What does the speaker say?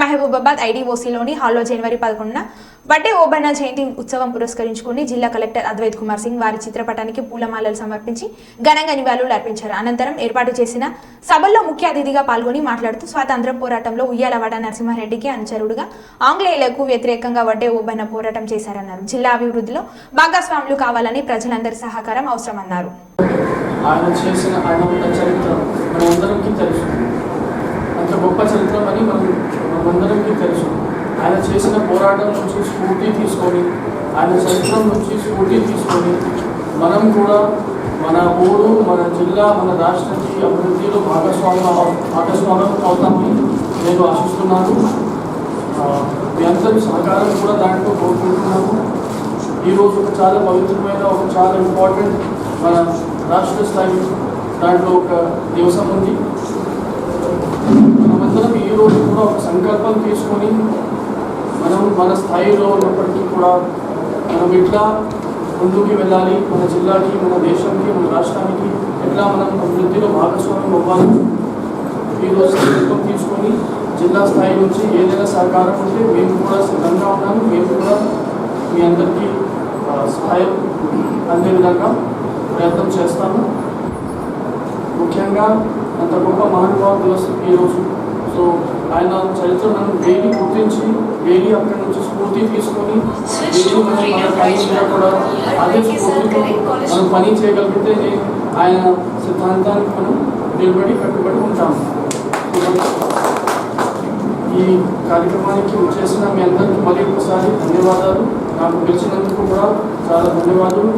మహబూబాబాద్ ఐడీఓసీలోని హాల్లో జనవరి పదకొండున వడ్డే ఓబన్న జయంతి ఉత్సవం పురస్కరించుకుని జిల్లా కలెక్టర్ అద్వైత్ కుమార్ సింగ్ వారి చిత్రపటానికి పూలమాలలు సమర్పించి ఘనంగా నివాళులు అర్పించారు. అనంతరం ఏర్పాటు చేసిన సభల్లో ముఖ్య అతిథిగా పాల్గొని మాట్లాడుతూ స్వాతంత్ర పోరాటంలో ఉయ్యాలవాడ నరసింహారెడ్డికి అనుచరుడుగా ఆంగ్లేయులకు వ్యతిరేకంగా వడ్డే ఓబన్న పోరాటం చేశారన్నారు. జిల్లా అభివృద్ధిలో భాగస్వాములు కావాలని ప్రజలందరి సహకారం అవసరమన్నారు. ఆయన చేసిన ఆయన ఉన్న చరిత్ర మనందరికీ తెలుసు అంత గొప్ప చరిత్ర అని మనం మనందరికీ తెలుసు ఆయన చేసిన పోరాటం నుంచి స్ఫూర్తి తీసుకొని ఆయన చరిత్ర నుంచి స్ఫూర్తి తీసుకొని మనం కూడా మన ఊరు మన జిల్లా మన రాష్ట్రానికి అభివృద్ధిలో భాగస్వామ్యం భాగస్వామ్యం అవుతామని నేను ఆశిస్తున్నాను. మీ అందరి సహకారం కూడా దాంట్లో కోరుకుంటున్నాను. ఈరోజు ఒక చాలా పవిత్రమైన ఒక చాలా ఇంపార్టెంట్ మన రాష్ట్ర స్థాయి దాంట్లో ఒక దివసం ఉంది. మనమందరం ఈ రోజు కూడా ఒక సంకల్పం తీసుకొని మనం మన స్థాయిలో ఉన్నప్పటికీ కూడా మనం ఎట్లా ముందుకు వెళ్ళాలి? మన జిల్లాకి మన దేశానికి మన రాష్ట్రానికి ఎట్లా మనం అభివృద్ధిలో భాగస్వామ్యం అవ్వాలి? ఈరోజు సంకల్పం తీసుకొని జిల్లా స్థాయి నుంచి ఏదైనా సహకారం ఉంటే మేము కూడా సిద్ధంగా ఉన్నాము. మేము కూడా మీ అందరికీ సహాయం అందే విధంగా ప్రయత్నం చేస్తాము. ముఖ్యంగా అంత గొప్ప మహానుభావ దివస్ ఈరోజు సో ఆయన చరిత్రను డైలీ గుర్తించి డైలీ అక్కడి నుంచి స్ఫూర్తి తీసుకొని మనం మన పని కూడా అదే స్ఫూర్తితో మనం పని చేయగలిగితే ఆయన సిద్ధాంతానికి మనం నిలబడి కట్టుబడి ఉంటాము ఈ కార్యక్రమానికి వచ్చేసిన మీ అందరికీ మళ్ళీ ఒకసారి ధన్యవాదాలు. నాకు పిలిచినందుకు కూడా చాలా ధన్యవాదాలు.